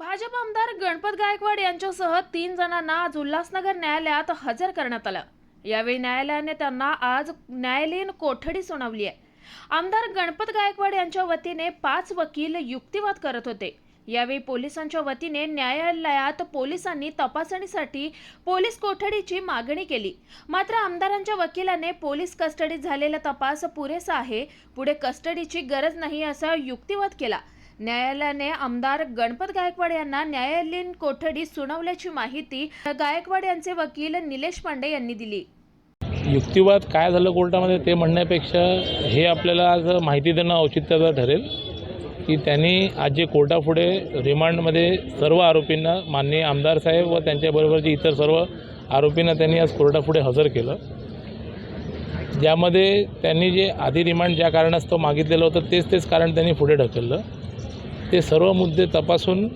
भाजप आमदार गणपत गायकवाड यांच्यासह तीन जणांना आज उल्हासनगर न्यायालयात हजर करण्यात आलं. यावेळी न्यायालयाने त्यांना आज न्यायालयीन कोठडी सुनावली आहे. आमदार गणपत गायकवाड यांच्या वतीने पाच वकील युक्तिवाद करत होते. यावेळी पोलिसांच्या वतीने न्यायालयात पोलिसांनी तपासणीसाठी पोलीस कोठडीची मागणी केली. मात्र आमदारांच्या वकिलाने पोलीस कस्टडीत झालेला तपास पुरेसा आहे. पुढे कस्टडीची गरज नाही असा युक्तिवाद केला. न्यायालयाने आमदार गणपत गायकवाड यांना न्यायालयीन कोठडी सुनावल्याची माहिती गायकवाड यांचे वकील निलेश पांडे यांनी दिली. युक्तिवाद काय झालं कोर्टामध्ये ते म्हणण्यापेक्षा हे आपल्याला आज माहिती देणं औचित्याचं ठरेल की त्यांनी आज जे कोर्टापुढे रिमांडमध्ये सर्व आरोपींना माननीय आमदार साहेब व त्यांच्याबरोबरचे इतर सर्व आरोपींना त्यांनी आज कोर्टापुढे हजर केलं. ज्यामध्ये त्यांनी जे आधी रिमांड ज्या कारणास्तव मागितलेलं होतं तेच तेच कारण त्यांनी पुढे ढकललं. ते सर्व मुद्दे तपासून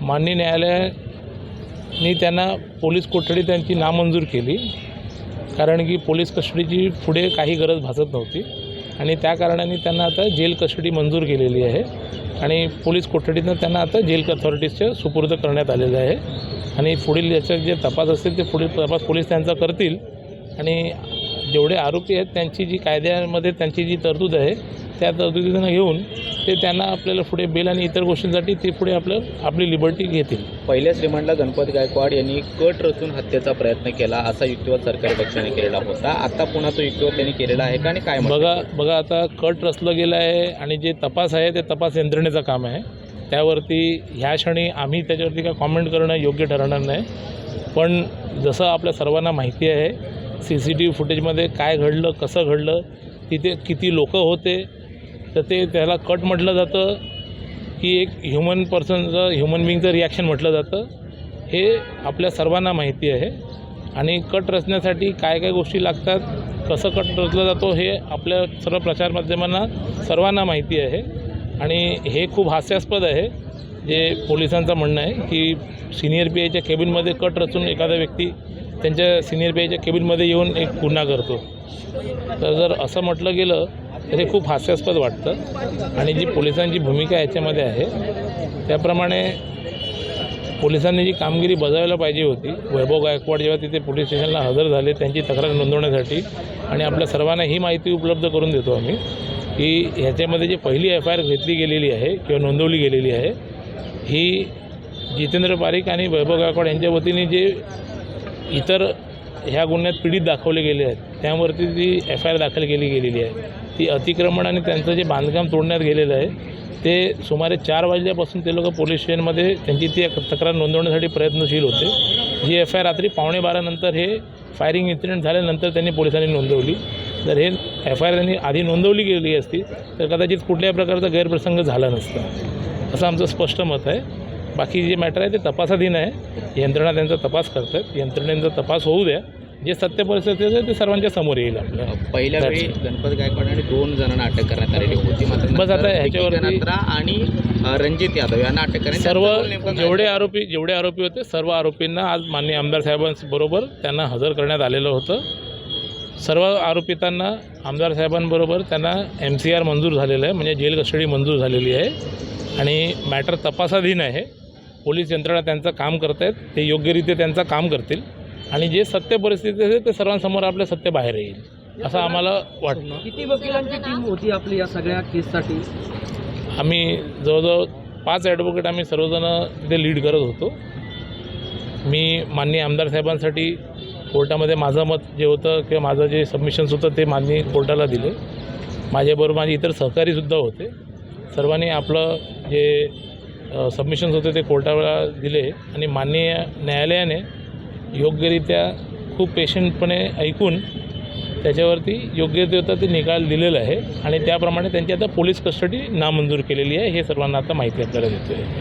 माननीय न्यायालयाने त्यांना पोलीस कोठडी त्यांची नामंजूर केली. कारण की पोलीस कस्टडीची पुढे काही गरज भासत नव्हती. आणि त्या कारणाने त्यांना आता जेल कस्टडी मंजूर केलेली आहे. आणि पोलीस कोठडीनं त्यांना आता जेल अथॉरिटीजच्या सुपूर्द करण्यात आलेलं आहे. आणि पुढील याच्यात जे तपास असतील ते पुढील तपास पोलीस त्यांचा करतील. आणि जेवढे आरोपी आहेत त्यांची जी कायद्यामध्ये त्यांची जी तरतूद आहे त्या तरतुदीनं घेऊन ते त्यांना आपल्याला पुढे बेल आणि इतर गोष्टींसाठी ते पुढे आपलं आपली लिबर्टी घेतील. पहिल्याच रिमांडला गणपत गायकवाड यांनी कट रचून हत्येचा प्रयत्न केला असा युक्तिवाद सरकारी पक्षाने केलेला होता. आता पुन्हा तो युक्तिवाद त्यांनी केलेला आहे का आणि काय? बघा बघा आता कट रचलं गेलं आहे आणि जे तपास आहे ते तपास यंत्रणेचं काम आहे. त्यावरती ह्या क्षणी आम्ही त्याच्यावरती काय कॉमेंट करणं योग्य ठरणार नाही. पण जसं आपल्या सर्वांना माहिती आहे सी सी टी व्ही फुटेजमध्ये काय घडलं कसं घडलं तिथे किती लोक होते तर ते त्याला कट म्हटलं जातं. की एक ह्युमन पर्सनचं ह्युमन बिंगचं रिॲक्शन म्हटलं जातं. हे आपल्या सर्वांना माहिती आहे. आणि कट रचण्यासाठी काय काय गोष्टी लागतात कसं कट रचला जातो हे आपल्या सर्व प्रचारमाध्यमांना सर्वांना माहिती आहे. आणि हे खूप हास्यास्पद आहे. जे पोलिसांचं म्हणणं आहे की सिनियर पी आयच्या केबिनमध्ये कट रचून एखादा व्यक्ती त्यांच्या सिनियर पी आयच्या केबिनमध्ये येऊन एक गुन्हा करतो. तर जर असं म्हटलं गेलं तर हे खूप हास्यास्पद वाटतं. आणि जी पोलिसांची भूमिका याच्यामध्ये आहे त्याप्रमाणे पोलिसांनी जी कामगिरी बजावायला पाहिजे होती वैभव गायकवाड जेव्हा तिथे पोलीस स्टेशनला हजर झाले त्यांची तक्रार नोंदवण्यासाठी आणि आपल्या सर्वांना ही माहिती उपलब्ध करून देतो आम्ही की ह्याच्यामध्ये जी पहिली एफ आय आर घेतली गेलेली आहे किंवा नोंदवली गेलेली आहे ही जितेंद्र पारिक आणि वैभव गायकवाड यांच्या वतीने जे इतर ह्या गुन्ह्यात पीडित दाखवले गेले आहेत. त्यावरती ती एफ आय आर दाखल केली गेलेली आहे. ती अतिक्रमण आणि त्यांचं जे बांधकाम तोडण्यात गेलेलं आहे ते सुमारे चार वाजल्यापासून ते लोक पोलीस स्टेशनमध्ये त्यांची ती तक्रार नोंदवण्यासाठी प्रयत्नशील होते. जी एफ आय रात्री पावणे बारानंतर हे फायरिंग इन्सिडेंट झाल्यानंतर त्यांनी पोलिसांनी नोंदवली. जर हे एफ आय आर त्यांनी आधी नोंदवली गेली असती तर कदाचित कुठल्याही प्रकारचा गैरप्रसंग झाला नसता. असं आमचं स्पष्ट मत आहे. बाकी जे मॅटर आहे ते तपासाधीन आहे. यंत्रणा त्यांचा तपास करतात. यंत्रणेचा तपास होऊ द्या. जे सत्य परिस्थिती आहे ते सर्वांच्या समोर येईल आपल्या पहिल्या That's वेळी गणपत गायकवाड आणि दोन जणांना अटक करण्यात आलेली होती. मात्र बस आता गणात्रा आणि रणजित यादव यांना अटक करण्यात सर्व जेवढे आरोपी जेवढे आरोपी होते सर्व आरोपींना आज माननीय आमदार साहेबांबरोबर त्यांना हजर करण्यात आलेलं होतं. सर्व आरोपितांना आमदार साहेबांबरोबर त्यांना एम सी आर मंजूर झालेलं आहे. म्हणजे जेल कस्टडी मंजूर झालेली आहे. आणि मॅटर तपासाधीन आहे. पोलीस यंत्रणा त्यांचं काम करत आहेत ते योग्यरित्या त्यांचं काम करतील. आणि जे सत्य परिस्थिती आहे ते सर्वांसमोर आपलं सत्य बाहेर येईल. असं आम्हाला वाटतं. किती वकिलांची टीम होती आपली या सगळ्या केससाठी आम्ही जवळजवळ पाच ॲडव्होकेट आम्ही सर्वजण तिथे लीड करत होतो. मी माननीय आमदार साहेबांसाठी कोर्टामध्ये माझं मत जे होतं किंवा माझं जे सबमिशन्स होतं ते माननीय कोर्टाला दिले. माझ्याबरोबर माझे इतर सहकारीसुद्धा होते. सर्वांनी आपलं जे सबमिशन्स होते ते कोर्टाला दिले आणि माननीय न्यायालयाने योग्यरित्या खूप पेशंटपणे ऐकून त्याच्यावरती योग्य ते ते निकाल दिलेला आहे आणि त्याप्रमाणे त्यांची आता पोलीस कस्टडी नामंजूर केलेली आहे हे सर्वांना आता माहिती आपल्याला देतो आहे